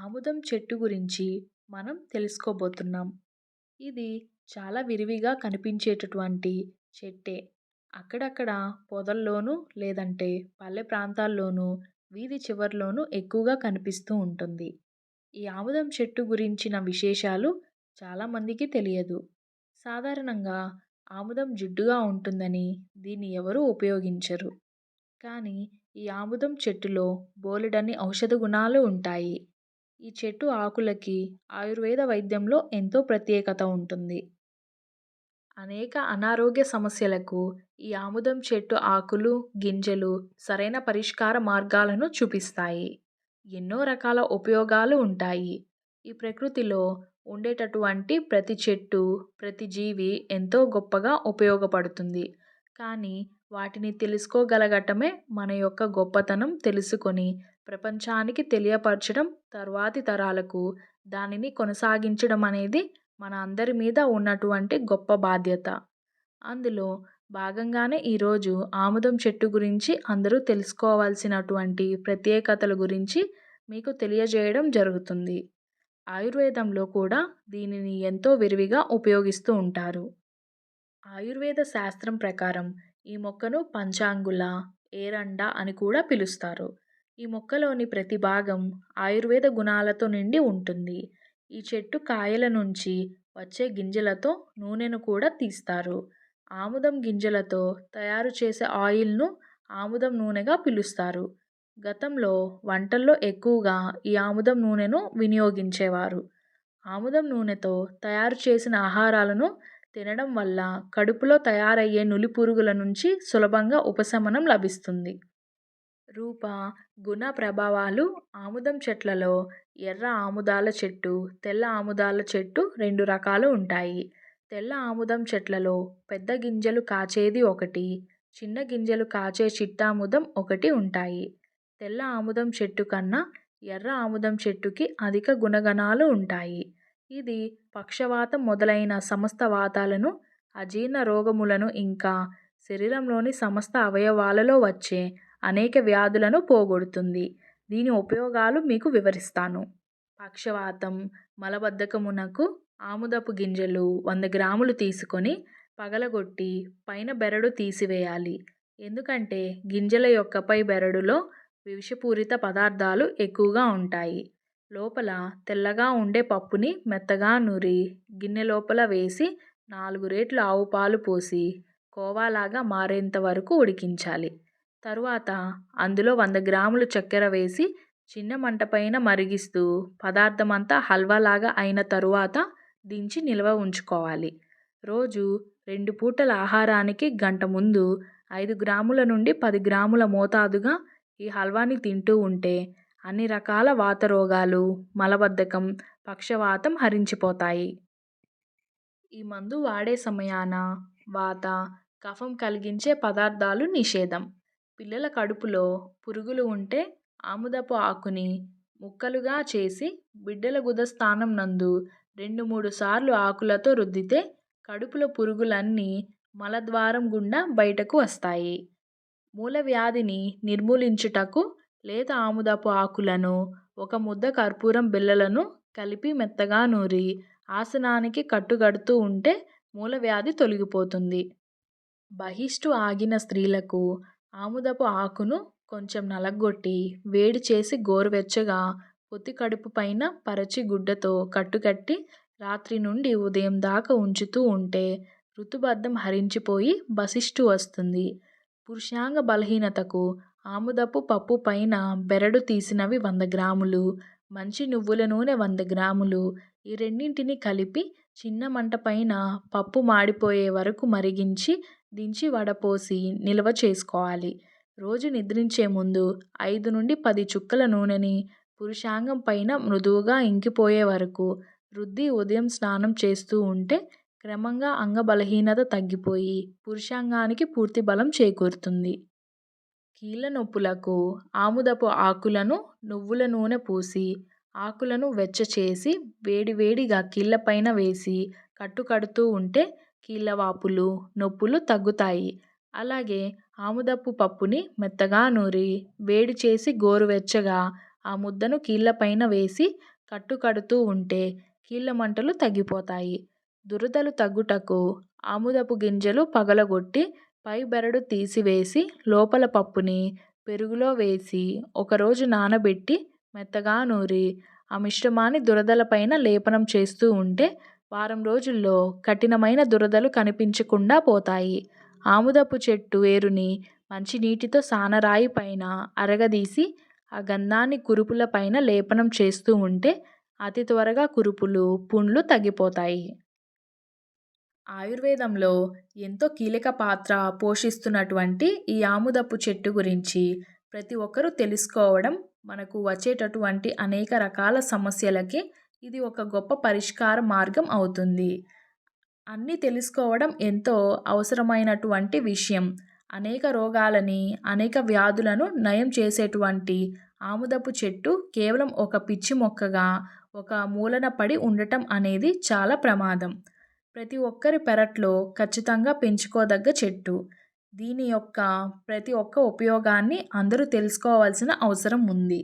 ఆముదం చెట్టు గురించి మనం తెలుసుకోబోతున్నాం. ఇది చాలా విరివిగా కనిపించేటటువంటి చెట్టే. అక్కడక్కడ పొదల్లోనూ లేదంటే పల్లె ప్రాంతాల్లోనూ వీధి చివర్లోనూ ఎక్కువగా కనిపిస్తూ ఉంటుంది. ఈ ఆముదం చెట్టు గురించిన విశేషాలు చాలామందికి తెలియదు. సాధారణంగా ఆముదం జిడ్డుగా ఉంటుందని దీన్ని ఎవరూ ఉపయోగించరు. కానీ ఈ ఆముదం చెట్టులో బోలెడన్ని ఔషధ గుణాలు ఉంటాయి. ఈ చెట్టు ఆకులకి ఆయుర్వేద వైద్యంలో ఎంతో ప్రత్యేకత ఉంటుంది. అనేక అనారోగ్య సమస్యలకు ఈ ఆముదం చెట్టు ఆకులు గింజలు సరైన పరిష్కార మార్గాలను చూపిస్తాయి. ఎన్నో రకాల ఉపయోగాలు ఉంటాయి. ఈ ప్రకృతిలో ఉండేటటువంటి ప్రతి చెట్టు ప్రతి జీవి ఎంతో గొప్పగా ఉపయోగపడుతుంది. కానీ వాటిని తెలుసుకోగలగటమే మన యొక్క గొప్పతనం తెలుసుకొని ప్రపంచానికి తెలియపరచడం తరువాతి తరాలకు దానిని కొనసాగించడం అనేది మన అందరి మీద ఉన్నటువంటి గొప్ప బాధ్యత. అందులో భాగంగానే ఈరోజు ఆముదం చెట్టు గురించి అందరూ తెలుసుకోవాల్సినటువంటి ప్రత్యేకతల గురించి మీకు తెలియజేయడం జరుగుతుంది. ఆయుర్వేదంలో కూడా దీనిని ఎంతో విరివిగా ఉపయోగిస్తూ ఉంటారు. ఆయుర్వేద శాస్త్రం ప్రకారం ఈ మొక్కను పంచాంగుల ఏరండ అని కూడా పిలుస్తారు. ఈ మొక్కలోని ప్రతి భాగం ఆయుర్వేద గుణాలతో నిండి ఉంటుంది. ఈ చెట్టు కాయల నుంచి వచ్చే గింజలతో నూనెను కూడా తీస్తారు. ఆముదం గింజలతో తయారు చేసే ఆయిల్ను ఆముదం నూనెగా పిలుస్తారు. గతంలో వంటల్లో ఎక్కువగా ఈ ఆముదం నూనెను వినియోగించేవారు. ఆముదం నూనెతో తయారు చేసిన ఆహారాలను తినడం వల్ల కడుపులో తయారయ్యే నులి పురుగుల నుంచి సులభంగా ఉపశమనం లభిస్తుంది. రూప గుణ ప్రభావాలు ఆముదం చెట్లలో ఎర్ర ఆముదాల చెట్టు తెల్ల ఆముదాల చెట్టు రెండు రకాలు ఉంటాయి. తెల్ల ఆముదం చెట్లలో పెద్ద గింజలు కాచేది ఒకటి చిన్న గింజలు కాచే చిట్టాముదం ఒకటి ఉంటాయి. తెల్ల ఆముదం చెట్టు కన్నా ఎర్ర ఆముదం చెట్టుకి అధిక గుణగణాలు ఉంటాయి. ఇది పక్షవాతం మొదలైన సమస్త వాతాలను అజీర్ణ రోగములను ఇంకా శరీరంలోని సమస్త అవయవాలలో వచ్చే అనేక వ్యాధులను పోగొడుతుంది. దీని ఉపయోగాలు మీకు వివరిస్తాను. పక్షవాతం మలబద్ధకమునకు ఆముదపు గింజలు వంద గ్రాములు తీసుకొని పగలగొట్టి పైన బెరడు తీసివేయాలి. ఎందుకంటే గింజల యొక్క పై బెరడులో విషపూరిత పదార్థాలు ఎక్కువగా ఉంటాయి. లోపల తెల్లగా ఉండే పప్పుని మెత్తగా నూరి గిన్నె లోపల వేసి నాలుగు రేట్లు ఆవు పాలు పోసి కోవాలాగా మారేంత వరకు ఉడికించాలి. తరువాత అందులో వంద గ్రాములు చక్కెర వేసి చిన్న మంట పైన మరిగిస్తూ పదార్థం అంతా హల్వాలాగా అయిన తరువాత దించి నిల్వ ఉంచుకోవాలి. రోజు రెండు పూటల ఆహారానికి గంట ముందు ఐదు గ్రాముల నుండి పది గ్రాముల మోతాదుగా ఈ హల్వాని తింటూ ఉంటే అన్ని రకాల వాత రోగాలు మలబద్ధకం పక్షవాతం హరించిపోతాయి. ఈ మందు వాడే సమయాన వాత కఫం కలిగించే పదార్థాలు నిషేధం. పిల్లల కడుపులో పురుగులు ఉంటే ఆముదపు ఆకుని ముక్కలుగా చేసి బిడ్డల గుదస్థానం నందు రెండు మూడు సార్లు ఆకులతో రుద్దితే కడుపులో పురుగులన్నీ మలద్వారం గుండా బయటకు వస్తాయి. మూల వ్యాధిని నిర్మూలించుటకు లేత ఆముదపు ఆకులను ఒక ముద్ద కర్పూరం బిళ్ళలను కలిపి మెత్తగా నూరి ఆసనానికి కట్టుగడుతూ ఉంటే మూలవ్యాధి తొలగిపోతుంది. బహిష్టు ఆగిన స్త్రీలకు ఆముదపు ఆకును కొంచెం నలగొట్టి వేడి చేసి గోరువెచ్చగా పొత్తి కడుపు పైన పరచి గుడ్డతో కట్టుకట్టి రాత్రి నుండి ఉదయం దాకా ఉంచుతూ ఉంటే ఋతుబద్ధం హరించిపోయి బసిష్టు వస్తుంది. పురుషాంగ బలహీనతకు ఆముదపు పప్పు పైన బెరడు తీసినవి వంద గ్రాములు మంచి నువ్వుల నూనె వంద గ్రాములు ఈ రెండింటిని కలిపి చిన్న మంట పైన పప్పు మాడిపోయే వరకు మరిగించి దించి వడపోసి నిల్వ చేసుకోవాలి. రోజు నిద్రించే ముందు ఐదు నుండి పది చుక్కల నూనెని పురుషాంగం పైన మృదువుగా ఇంకిపోయే వరకు రుద్ది ఉదయం స్నానం చేస్తూ ఉంటే క్రమంగా అంగ బలహీనత తగ్గిపోయి పురుషాంగానికి పూర్తి బలం చేకూరుతుంది. కీళ్ళ నొప్పులకు ఆముదపు ఆకులను నువ్వుల నూనె పూసి ఆకులను వెచ్చచేసి వేడివేడిగా కీళ్ళపైన వేసి కట్టుకడుతూ ఉంటే కీళ్ళవాపులు నొప్పులు తగ్గుతాయి. అలాగే ఆముదపు పప్పుని మెత్తగా నూరి వేడి చేసి గోరువెచ్చగా ఆ ముద్దను కీళ్ళపైన వేసి కట్టు కడుతూ ఉంటే కీళ్ళ మంటలు తగ్గిపోతాయి. దురదలు తగ్గుటకు ఆముదపు గింజలు పగలగొట్టి పై బెరడు తీసివేసి లోపల పప్పుని పెరుగులో వేసి ఒకరోజు నానబెట్టి మెత్తగా నూరి ఆ మిశ్రమాన్ని దురదలపైన లేపనం చేస్తూ ఉంటే వారం రోజుల్లో కఠినమైన దురదలు కనిపించకుండా పోతాయి. ఆముదపు చెట్టు వేరుని మంచినీటితో సానరాయి పైన అరగదీసి ఆ గంధాన్ని కురుపుల పైన లేపనం చేస్తూ ఉంటే అతి త్వరగా కురుపులు పుండ్లు తగ్గిపోతాయి. ఆయుర్వేదంలో ఎంతో కీలక పాత్ర పోషిస్తున్నటువంటి ఈ ఆముదపు చెట్టు గురించి ప్రతి ఒక్కరూ తెలుసుకోవడం మనకు వచ్చేటటువంటి అనేక రకాల సమస్యలకి ఇది ఒక గొప్ప పరిష్కార మార్గం అవుతుంది. అన్నీ తెలుసుకోవడం ఎంతో అవసరమైనటువంటి విషయం. అనేక రోగాలని అనేక వ్యాధులను నయం చేసేటువంటి ఆముదపు చెట్టు కేవలం ఒక పిచ్చి మొక్కగా ఒక మూలన పడి ఉండటం అనేది చాలా ప్రమాదం. ప్రతి ఒక్కరి పెరట్లో ఖచ్చితంగా పెంచుకోదగ్గ చెట్టు. దీని యొక్క ప్రతి ఒక్క ఉపయోగాన్ని అందరూ తెలుసుకోవాల్సిన అవసరం ఉంది.